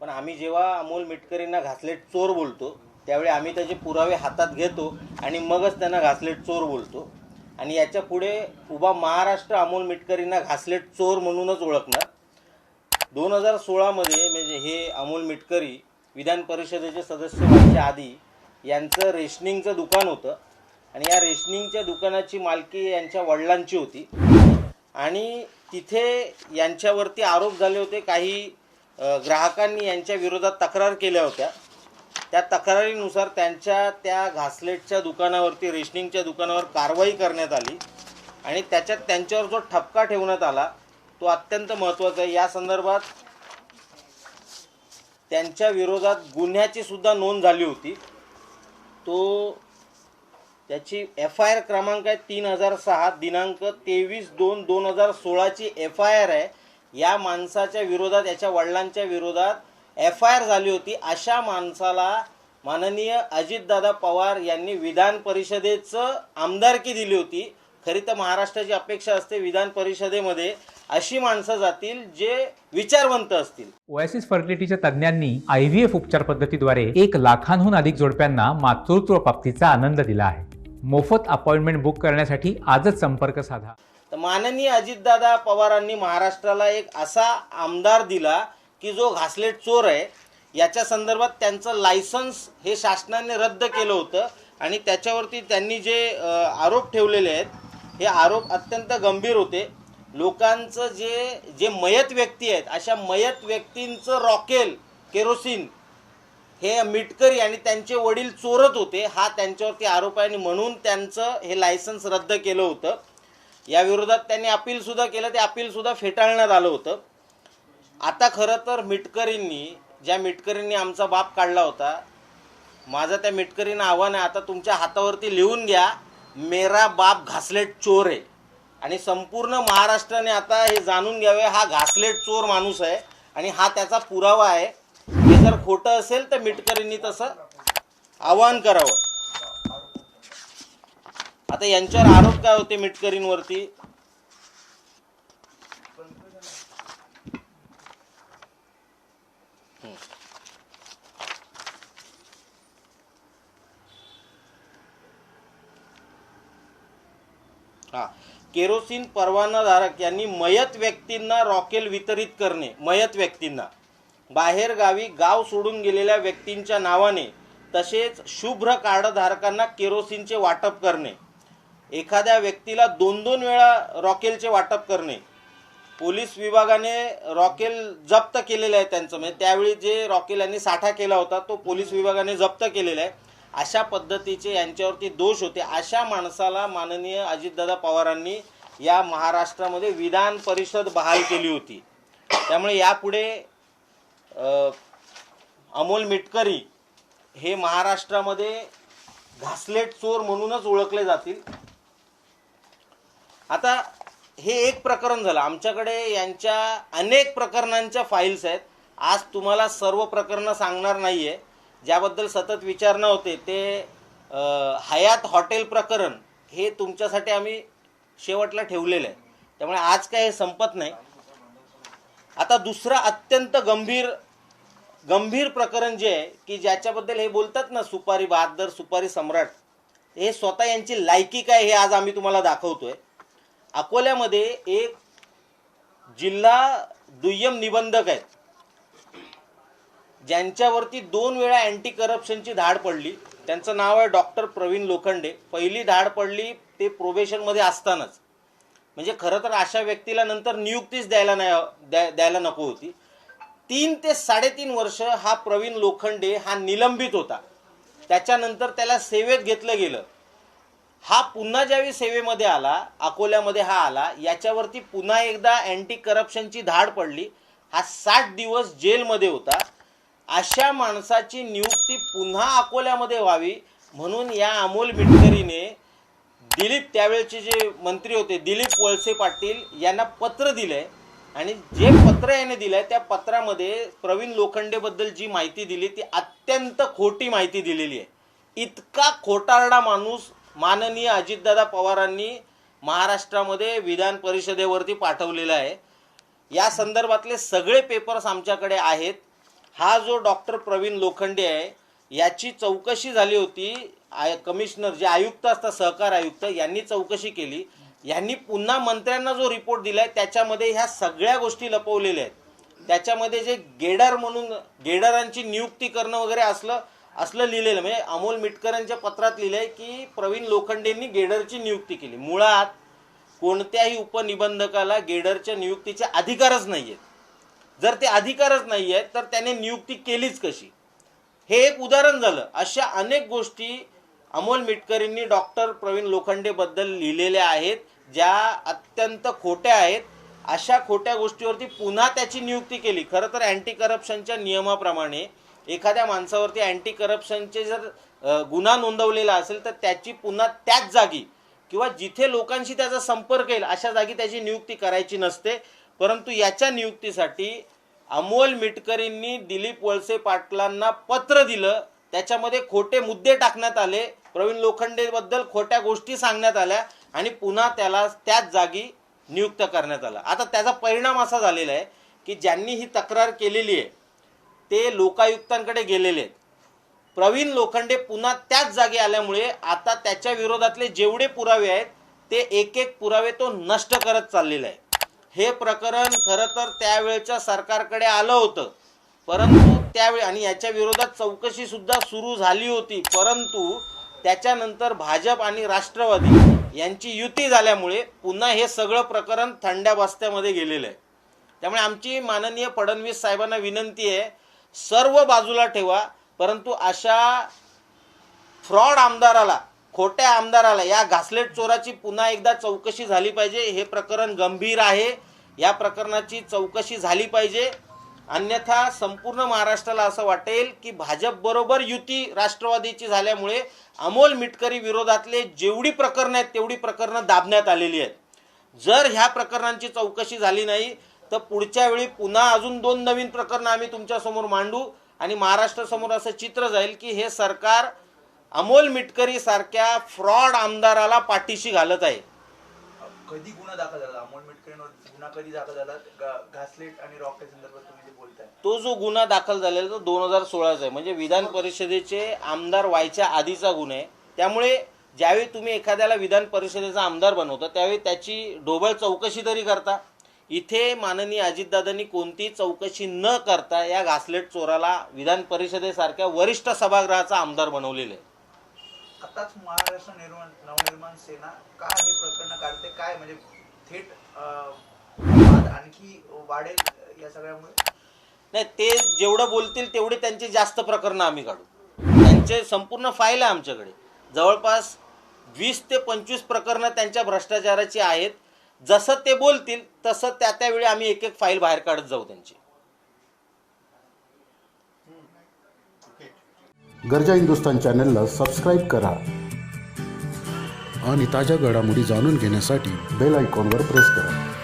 पण आम्ही जेव्हा अमोल मिटकरींना घासलेट चोर बोलतो त्यावेळी आम्ही त्याचे पुरावे हातात घेतो आणि मगच त्यांना घासलेट चोर बोलतो. आणि याच्यापुढे उभा महाराष्ट्र अमोल मिटकरींना घासलेट चोर म्हणूनच ओळखणार. दोन हजार सोळामध्ये म्हणजे हे अमोल मिटकरी विधान परिषदेचे सदस्य व्हायच्या आधी यांचं रेशनिंगचं दुकान होतं. आणि या रेशनिंगच्या दुकानाची मालकी यांच्या वडिलांची होती. आणि तिथे यांच्यावरती आरोप झाले होते काही ग्राहकांनी यांच्या विरोधात तक्रार केल्या होत्या. त्या तक्रारीनुसार त्यांच्या त्या घासलेटच्या दुकानावरती रेशनिंगच्या दुकानावर कारवाई करण्यात आली आणि त्याच्यात त्यांच्यावर जो ठपका ठेवण्यात आला तो अत्यंत महत्त्वाचा आहे. या संदर्भात त्यांच्या विरोधात गुन्ह्याची सुद्धा नोंद झाली होती. तो त्याची एफ आय आर क्रमांक आहे तीन हजार सहा दिनांक तेवीस दोन दोन हजार सोळाची एफ आय आर आहे. या माणसाच्या विरोधात याच्या वडिलांच्या विरोधात एफ आय आर झाली होती. अशा माणसाला माननीय अजितदादा पवार यांनी विधान परिषदेचं आमदारकी दिली होती. खरी तर महाराष्ट्राची अपेक्षा असते विधान परिषदेमध्ये. अशी माणसं जातील जे विचारवंत असतील. ओएसिस फर्टिलिटीच्या तज्ज्ञांनी आय व्ही एफ उपचार पद्धतीद्वारे एक लाखांहून अधिक जोडप्यांना मातृत्व प्राप्तीचा आनंद दिला आहे. मोफत अपॉइंटमेंट बुक करण्यासाठी आजच संपर्क साधा. तर माननीय अजितदादा पवारांनी महाराष्ट्राला एक असा आमदार दिला की जो घासलेट चोर आहे याच्या संदर्भात त्यांचं लायसन्स हे शासनाने रद्द केलं होतं आणि त्याच्यावरती त्यांनी जे आरोप ठेवलेले आहेत हे आरोप अत्यंत गंभीर होते. लोकांचं जे जे मयत व्यक्ती आहेत अशा मयत व्यक्तींचं रॉकेल केरोसिन हे मिटकरी आणि त्यांचे वडील चोरत होते हा त्यांच्यावरती आरोप आहे आणि म्हणून त्यांचं हे लायसन्स रद्द केलं होतं. या विरोधात त्यांनी अपील सुद्धा केलं ते अपील सुद्धा फेटाळण्यात आलं होतं. आता खरं तर मिटकरींनी ज्या मिटकरींनी आमचा बाप काढला होता माझं त्या मिटकरीनं आव्हान आहे आता तुमच्या हातावरती लिहून घ्या मेरा बाप घासलेट चोर आहे. आणि संपूर्ण महाराष्ट्राने आता हे जाणून घ्यावे हा घासलेट चोर माणूस आहे आणि हा त्याचा पुरावा आहे. हे जर खोटं असेल तर मिटकरींनी तसं आवाहन करावं. आता यांच्यावर आरोप काय होते मिटकरींवरती? हा. केरोसिन परवानाधारक यांनी मयत व्यक्तींना रॉकेल वितरित करणे मयत व्यक्तींना. बाहेर गावी गाव सोडून गेलेल्या व्यक्तींच्या नावाने तसेच शुभ्र कार्डधारकांना केरोसिनचे वाटप करणे. एखाद्या व्यक्तीला दोन दोन वेळा रॉकेलचे वाटप करणे. पोलीस विभागाने रॉकेल जप्त केलेलं आहे त्यांचं. म्हणजे त्यावेळी जे रॉकेल यांनी साठा केला होता तो पोलीस विभागाने जप्त केलेला आहे. अशा पद्धतीचे यांच्यावरती दोष होते. अशा माणसाला माननीय अजितदादा पवारांनी या महाराष्ट्रामध्ये विधान परिषद बहाल केली होती. त्यामुळे यापुढे अमोल मिटकरी हे महाराष्ट्रामध्ये घासलेट चोर म्हणूनच ओळखले जातील. आता हे एक प्रकरण झालं. आमच्याकडे यांच्या अनेक प्रकरणांच्या फाईल्स आहेत. आज तुम्हाला सर्व प्रकरणं सांगणार नाही आहे ज्याबद्दल सतत विचारणं होते ते हयात हॉटेल प्रकरण हे तुमच्यासाठी आम्ही शेवटला ठेवलेलं आहे. त्यामुळे आज काय हे संपत नाही. आता दुसरं अत्यंत गंभीर गंभीर प्रकरण जे आहे की ज्याच्याबद्दल हे बोलतात ना सुपारी बहादर सुपारी सम्राट हे स्वतः यांची लायकी काय हे आज आम्ही तुम्हाला दाखवतोय. अकोल्यामध्ये एक जिल्हा दुय्यम निबंधक आहेत. ज्यांच्यावरती दोन वेळा अँटी करप्शनची धाड पडली. त्यांचं नाव आहे डॉक्टर प्रवीण लोखंडे. पहिली धाड पडली ते प्रोबेशनमध्ये असतानाच. म्हणजे खरं तर अशा व्यक्तीला नंतर नियुक्तीच द्यायला नाही द्यायला नको होती. तीन ते साडेतीन वर्ष हा प्रवीण लोखंडे हा निलंबित होता. त्याच्यानंतर त्याला सेवेत घेतलं गेलं. हा पुन्हा ज्यावेळी सेवेमध्ये आला अकोल्यामध्ये हा आला याच्यावरती पुन्हा एकदा अँटी करप्शनची धाड पडली. हा साठ दिवस जेलमध्ये होता. अशा माणसाची नियुक्ती पुन्हा अकोल्यामध्ये व्हावी म्हणून या अमोल मिटकरीने दिलीप त्यावेळेचे जे मंत्री होते दिलीप वळसे पाटील यांना पत्र दिलंय. आणि जे पत्र याने दिलंय त्या पत्रामध्ये प्रवीण लोखंडेबद्दल जी माहिती दिली ती अत्यंत खोटी माहिती दिलेली आहे. इतका खोटारडा माणूस माननीय अजितदादा पवारांनी महाराष्ट्रामध्ये विधान परिषदेवरती पाठवलेलं आहे. या संदर्भातले सगळे पेपर्स आमच्याकडे आहेत. हा जो डॉक्टर प्रवीण लोखंडे आहे याची चौकशी झाली होती. आय कमिशनर जे आयुक्त असतात सहकार आयुक्त यांनी चौकशी केली. यांनी पुन्हा मंत्र्यांना जो रिपोर्ट दिला आहे त्याच्यामध्ये ह्या सगळ्या गोष्टी लपवलेल्या आहेत. त्याच्यामध्ये जे गेडर म्हणून गेडरांची नियुक्ती करणं वगैरे असलं असलं लिहिलेलं म्हणजे अमोल मिटकरांच्या पत्रात लिहिलंय की प्रवीण लोखंडेंनी गेडरची नियुक्ती केली. मुळात कोणत्याही उपनिबंधकाला गेडरच्या नियुक्तीचे अधिकारच नाही आहेत जर ते अधिकारच नाही आहेत तर त्याने नियुक्ती केलीच कशी? हे एक उदाहरण झालं. अशा अनेक गोष्टी अमोल मिटकरींनी डॉक्टर प्रवीण लोखंडेबद्दल लिहिलेल्या आहेत ज्या अत्यंत खोट्या आहेत. अशा खोट्या गोष्टीवरती पुन्हा त्याची नियुक्ती केली. खरं तर अँटी करप्शनच्या नियमाप्रमाणे एखाद्या माणसावरती अँटी करप्शनचे जर गुन्हा नोंदवलेला असेल तर त्याची पुन्हा त्याच जागी किंवा जिथे लोकांशी त्याचा संपर्क येईल अशा जागी त्याची नियुक्ती करायची नसते. परंतु याच्या नियुक्तीसाठी अमोल मिटकरींनी दिलीप वळसे पाटलांना पत्र दिलं. त्याच्यामध्ये खोटे मुद्दे टाकण्यात आले. प्रवीण लोखंडेबद्दल खोट्या गोष्टी सांगण्यात आल्या आणि पुन्हा त्याला त्याच जागी नियुक्त करण्यात आलं. आता त्याचा परिणाम असा झालेला आहे की ज्यांनी ही तक्रार केलेली आहे ते लोकायुक्तांकडे गेलेले आहेत. प्रवीण लोखंडे पुन्हा त्याच जागी आल्यामुळे आता त्याच्या विरोधातले जेवढे पुरावे आहेत ते एक एक पुरावे तो नष्ट करत चाललेला आहे. हे प्रकरण खरं तर त्यावेळच्या सरकारकडे आलं होतं. परंतु त्यावेळी आणि याच्या विरोधात चौकशी सुद्धा सुरू झाली होती. परंतु त्याच्यानंतर भाजप आणि राष्ट्रवादी यांची युती झाल्यामुळे पुन्हा हे सगळं प्रकरण थंड्या बस्त्यामध्ये गेलेलं आहे. त्यामुळे आमची माननीय फडणवीस साहेबांना विनंती आहे सर्व बाजूला ठेवा परंतु अशा फ्रॉड आमदाराला खोट्या आमदाराला या घासलेट चोराची पुन्हा एकदा चौकशी झाली पाहिजे. हे प्रकरण गंभीर आहे. या प्रकरणाची चौकशी झाली पाहिजे. अन्यथा संपूर्ण महाराष्ट्राला असं वाटेल की भाजप बरोबर युती राष्ट्रवादीची झाल्यामुळे अमोल मिटकरी विरोधातले जेवढी प्रकरणं आहेत तेवढी प्रकरणं दाबण्यात आलेली आहेत. जर ह्या प्रकरणांची चौकशी झाली नाही तर पुढच्या वेळी पुन्हा अजून दोन नवीन प्रकरणं आम्ही तुमच्यासमोर मांडू आणि महाराष्ट्रासमोर असं चित्र जाईल की हे सरकार अमोल मिटकरी सारख्या फ्रॉड आमदाराला पाठीशी घालत आहे. कधी गुन्हा दाखल झाला? अमोल मिटकरींवर गुन्हा कधी दाखल झाला? घासलेट आणि रॉकेट संदर्भात तुम्ही जे बोलताय. तो जो गुन्हा दाखल झालेला तो दोन हजार सोळाचा आहे. म्हणजे विधान परिषदेचे आमदार व्हायच्या आधीचा गुन्हा आहे. त्यामुळे ज्यावेळी तुम्ही एखाद्याला विधान परिषदेचा आमदार बनवता त्यावेळी त्याची ढोबळ चौकशी तरी करता. इथे माननीय अजितदादांनी कोणतीही चौकशी न करता या घासलेट चोराला विधान परिषदेसारख्या वरिष्ठ सभागृहाचा आमदार बनवलेलं. आहे आताच महाराष्ट्र निर्माण नवनिर्माण सेना का हे प्रकरण काढते काय म्हणजे थेट वाद आणखी वाढेल या सगळ्यामुळे? नाही ते जेवढं बोलतील तेवढे त्यांची जास्त प्रकरणं आम्ही काढू. त्यांचे संपूर्ण फाईल आहे आमच्याकडे. जवळपास वीस ते पंचवीस प्रकरणं त्यांच्या भ्रष्टाचाराची आहेत. जसं ते बोलतील तसं त्या त्यावेळी आम्ही एक एक फाईल बाहेर काढत जाऊ त्यांची. गरजा हिंदुस्तान चॅनलला सबस्क्राईब करा. आणि ताज्या घडामोडी जाणून घेण्यासाठी बेल आयकॉनवर प्रेस करा.